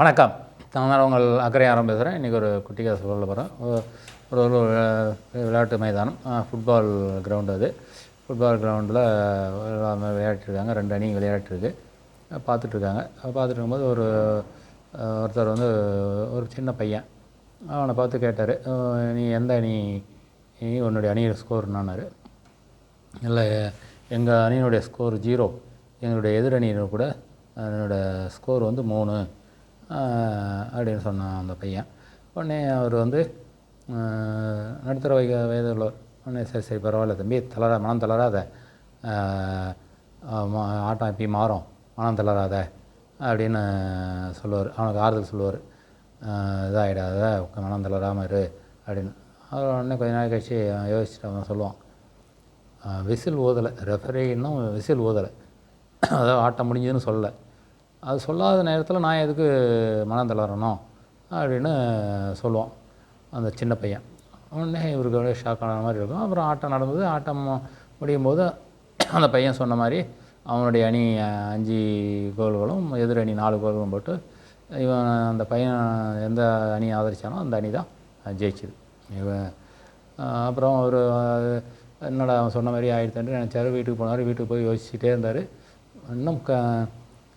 வணக்கம். நான் உங்கள் அக்கறை ஆரம் பேசுகிறேன் இன்றைக்கி ஒரு குட்டி கதை சொல்ல போகிறேன் ஒரு ஒரு விளையாட்டு மைதானம். ஃபுட்பால் கிரவுண்டு அது. ஃபுட்பால் கிரவுண்டில் விளையாட்டுருக்காங்க ரெண்டு அணி விளையாட்டுருக்கு பார்த்துட்ருக்காங்க பார்த்துட்டு இருக்கும்போது ஒரு ஒருத்தர் வந்து ஒரு சின்ன பையன். அவனை பார்த்து கேட்டார். நீ எந்த அணி நீ உன்னுடைய அணியில் ஸ்கோர் என்னான்னாரு இல்லை எங்கள் அணியினுடைய ஸ்கோர் ஜீரோ எங்களுடைய எதிரணியினர் கூட என்னோடய ஸ்கோர் வந்து மூணு. அப்படின்னு சொன்னான் அந்த பையன். உடனே அவர் வந்து நடுத்தர வய வயது உள்ளவர் உடனே சரி சரி பரவாயில்ல தம்பி தளரா மனம் தளராத ஆட்டம் எப்பயும் மாறும். மனம் தளராத அப்படின்னு சொல்லுவார். அவனுக்கு ஆறுதல் சொல்லுவார். இதாகிடாத மனம் தளராமல் இரு அப்படின்னு. அவர் உடனே கொஞ்ச நாள் கழிச்சு யோசிச்சுட்டு அவன் சொல்லுவான். விசில் ஊதலை. ரெஃபரின்னும் விசில் ஊதலை. அதாவது ஆட்டம் முடிஞ்சதுன்னு சொல்லலை. அது சொல்லாத நேரத்தில் நான் எதுக்கு மனம் தளரணும் அப்படின்னு சொல்லுவான் அந்த சின்ன பையன். உடனே இவருக்கு அப்படியே ஷாக் ஆன மாதிரி இருக்கும். அப்புறம் ஆட்டம் நடந்தது. ஆட்டம் முடியும் போது அந்த பையன் சொன்ன மாதிரி அவனுடைய அணி அஞ்சு கோல்களும் எதிர் அணி நாலு கோல்களும் போட்டு இவன் அந்த பையன் எந்த அணி ஆதரித்தானோ அந்த அணி தான் ஜெயிச்சுது. இவன் அப்புறம் அவர் என்னடா அவன் சொன்ன மாதிரி ஆயிடுத்தாண்டு நினச்சார். வீட்டுக்கு போனார். வீட்டுக்கு போய் யோசிச்சுட்டே இருந்தார். இன்னும் க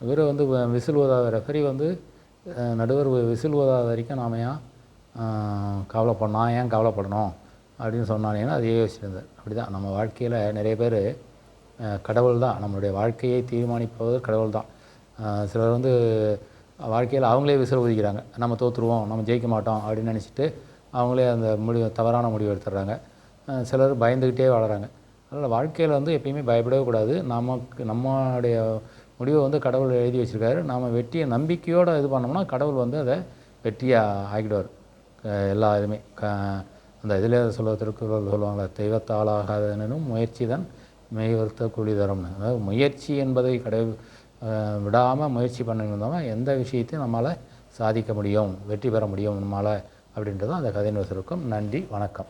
வெறும் வந்து விசில் ஓதாத ரெஃபரி வந்து நடுவர் விசில் ஓதாத வரைக்கும் நாம் ஏன் கவலைப்படணும் ஏன் கவலைப்படணும் அப்படின்னு சொன்னானேன்னா அதையே யோசிச்சிருந்தார் அப்படி தான் நம்ம வாழ்க்கையில் நிறைய பேர் கடவுள் தான். நம்மளுடைய வாழ்க்கையை தீர்மானிப்பது கடவுள் தான். சிலர் வந்து வாழ்க்கையில் அவங்களே விசில் ஊதிக்கிறாங்க நம்ம தோற்றுருவோம் நம்ம ஜெயிக்க மாட்டோம் அப்படின்னு நினச்சிட்டு அவங்களே அந்த முடிவு தவறான முடிவு எடுத்துடுறாங்க. சிலர் பயந்துக்கிட்டே வாழறாங்க அதனால் வாழ்க்கையில் வந்து எப்பயுமே பயப்படவே கூடாது. நமக்கு நம்மளுடைய முடிவை வந்து கடவுள் எழுதி வச்சுருக்காரு. நாம் வெற்றியை நம்பிக்கையோடு இது பண்ணோம்னா கடவுள் வந்து அதை வெற்றியாக ஆகிடுவார் எல்லா இதுவுமே க அந்த இதில் சொல்ல திருக்குறள் சொல்லுவாங்களே தெய்வத்தாளாகாதனும் முயற்சி தான் மெய்வர்த்த கூலி அதாவது முயற்சி என்பதை கடை விடாமல் முயற்சி பண்ணியிருந்தோம்னா எந்த விஷயத்தையும் நம்மளால் சாதிக்க முடியும் வெற்றி பெற முடியும் நம்மளால் அப்படின்றது அந்த கதையின் வசருக்கும் நன்றி வணக்கம்.